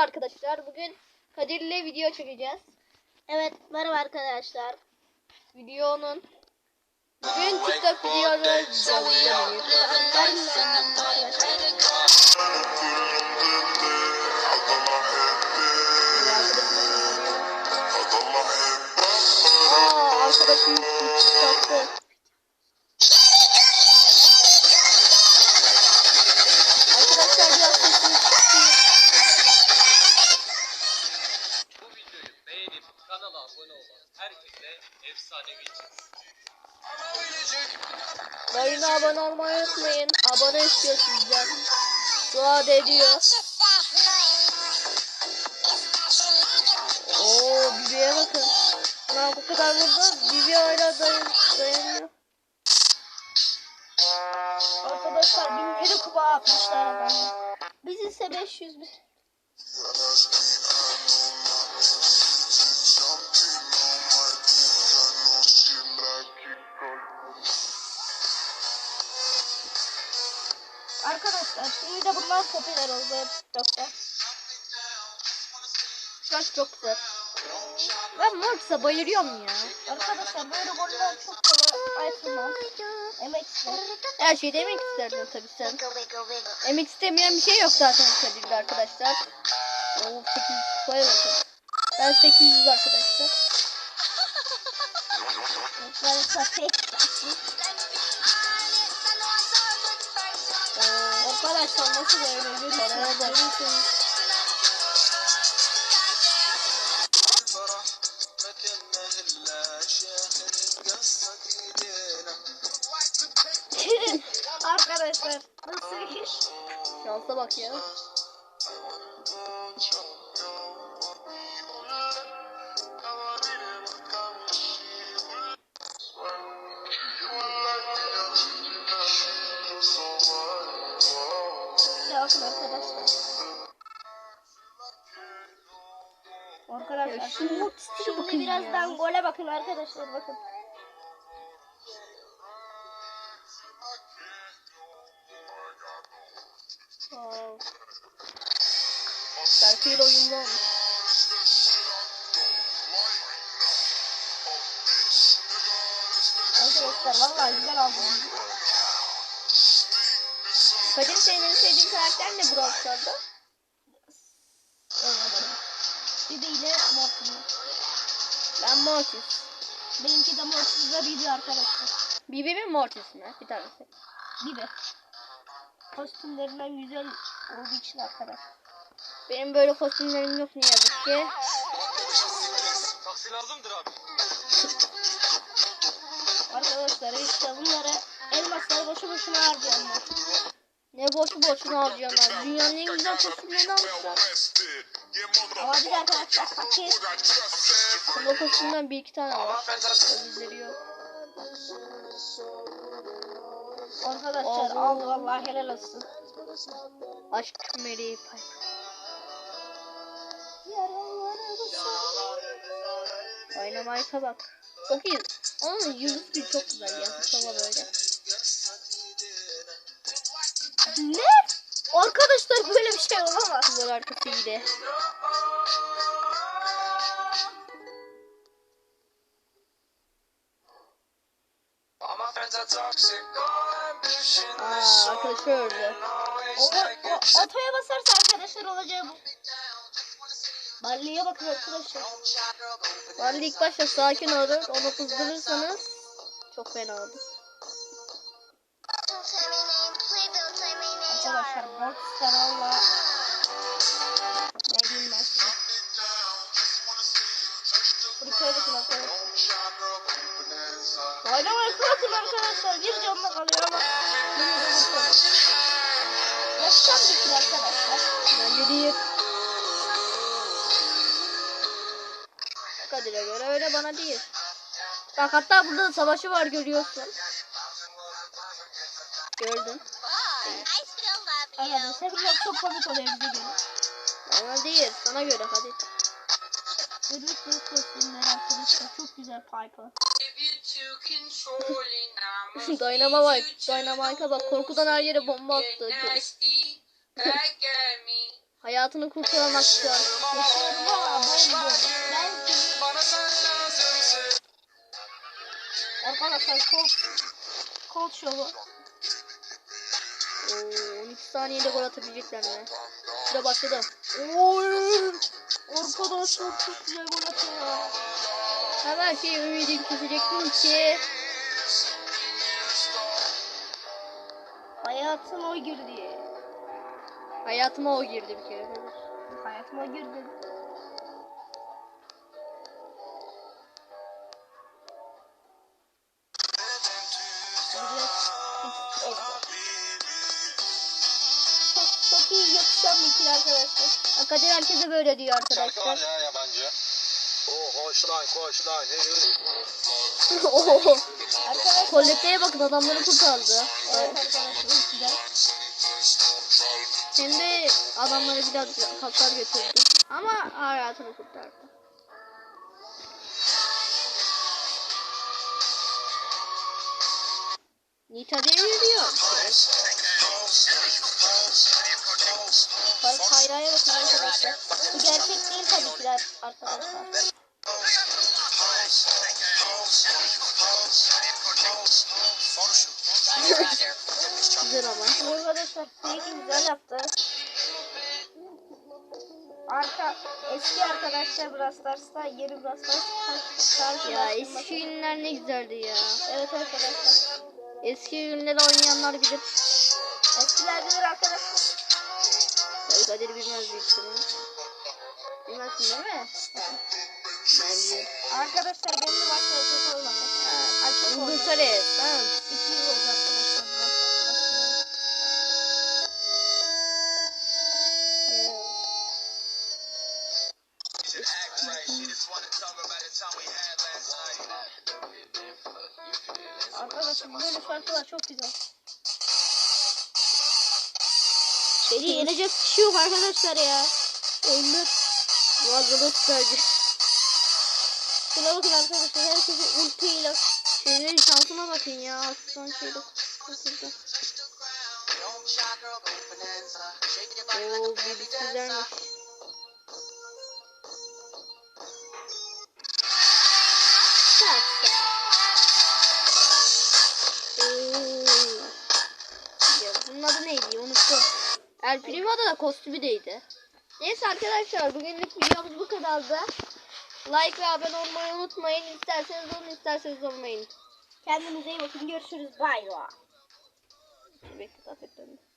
Merhaba arkadaşlar. Bugün Kadir'le video çekeceğiz. Evet merhaba arkadaşlar. Videonun Bugün TikTok videoları izlemeyi. Aa kanala abone olan herkese efsanevi çıksın. Dayına abone olmayı unutmayın. Abone istiyor sizden. Dua ediyor. Oo Bibi'ye bakın. Ben bu kadar vurdu. Bibi hala dayan dayanıyor. Arkadaşlar 1007 kupa atmışlar adamı. Biz ise 500 bir. Arkadaşlar şimdi de bunlar popüler oldu TikTok'ta. An çok güzel. Ben Mortis'e bayılıyorum ya. Arkadaşlar böyle goller çok kolay itemler. MX'ler. Her şeyi demek isterdin tabii sen. Emek istemeyen bir şey yok zaten Kadir'de arkadaşlar. Oo 800 kupaya bakın. Ben 800 arkadaşlar. Arkadaşlar. Arkadaşlar nasıl böyle Paraya bak. görürsünüz. Arkadaşlar nasıl iş? Şansa bak. Ya Arkadaşlar Ya şimdi, şimdi bakın birazdan ya. gole bakın arkadaşlar bakın. Wow. Starfield oyunda olmuş. Arkadaşlar vallahi güzel aldım. Kadir senin en sevdiğin karakter ne Brawl Stars'da? Mortis. Benimki de Mortis'le Bibi arkadaşlar. Bibi mi Mortis mi? Bir tanesi. Bibi. Kostümlerinden güzel olduğu için arkadaşlar. Benim böyle kostümlerim yok ne yazık ki. Taksi lazımdır abi. Arkadaşlar işte bunları elmasları boşu boşuna harcayanlar. Ne boşu boşuna harcayanlar. Dünyanın en güzel kostümlerini almışlar. Ama biz arkadaşlar fakir. Ama kostümden bir iki tane var. Öbürleri yok. Arkadaşlar al vallahi helal olsun. Aşk meleği pay. Dynamite'a bak. Çok iyi. Onun yıldız bir çok güzel ya. Hava böyle. Ne? Arkadaşlar böyle bir şey olamaz. Duvar arkası iyi Aa arkadaşı öldü. O, o, o, otoya basarsa arkadaşlar olacağı bu. Balliye bakın arkadaşlar. Vallahi ilk başta sakin olun. Onu kızdırırsanız çok fena olur. Arkadaşlar Boxster valla. Ne diyeyim ben size. Buraya bakın arkadaşlar. Dynamite bakın arkadaşlar. Bir canlı kalıyor ama. Bir şey arkadaşlar. Bence değil. Kadir'e göre öyle bana değil. Bak hatta burada da savaşı var görüyorsun. Gördün. Arkadaşlar bunlar çok komik oluyor bize göre. Bana değil sana göre hadi. Görüyorsunuz kostümleri arkadaşlar. Çok güzel Piper. Dynama bak. Dynamite'a bak. Korkudan her yere bomba attı. Hayatını. Ben seni... Arkadaşlar Colt... Colt şovu. Oo, 12 saniyede gol atabilecekler mi? Süre başladı. Oy! Arkadaşlar çok güzel gol atıyor. Hemen şey ümidini kesecektim ki. Hayatıma o girdi. Hayatıma o girdi bir kere. Hayatıma girdi. Çok, ikili arkadaşlar. Hakikaten herkese böyle diyor Şarkı var arkadaşlar. ya yabancı. Oh hoş lan koş lan. Oho. Arkadaşlar Kollekteye bakın adamları kurtardı. evet arkadaşlar güzel. De adamları biraz kaplar götürdü. Ama hayatını kurtardı. Nita deviriyor. Bak Kayra'ya bakın arkadaşlar. Bu gerçek değil tabii ki de arkadaşlar. Güzel ama. Arkadaşlar Fake'i güzel yaptı. Arka eski arkadaşlar Brawl Stars'ta yeni Brawl Stars karşı Ya eski günler ne güzeldi ya. Evet arkadaşlar. Eski günleri oynayanlar bilir. Eskilerdedir arkadaşlar. Kadir bilmez büyük ihtimal. Bilmezsin değil mi? Ben biliyorum. Arkadaşlar benim de başta çok olmadı. Ay çok oldu. İngiltere. Tamam. İki yıl oldu arkadaşlar. Arkadaşlar böyle şarkılar çok güzel. Beni yenecek bir şey yok arkadaşlar ya. Oyunda. Vazgeçmek sadece. Şuna bakın arkadaşlar herkesin ultiyle Şeylerin şansına bakın ya. Son şeyde. Burada. Oo bir güzelmiş. El Primo'da da kostümü deydi. Neyse arkadaşlar bugünlük videomuz bu kadardı. Like ve abone olmayı unutmayın. İsterseniz olun isterseniz olmayın. kendinize iyi bakın görüşürüz bay bay. Bekle.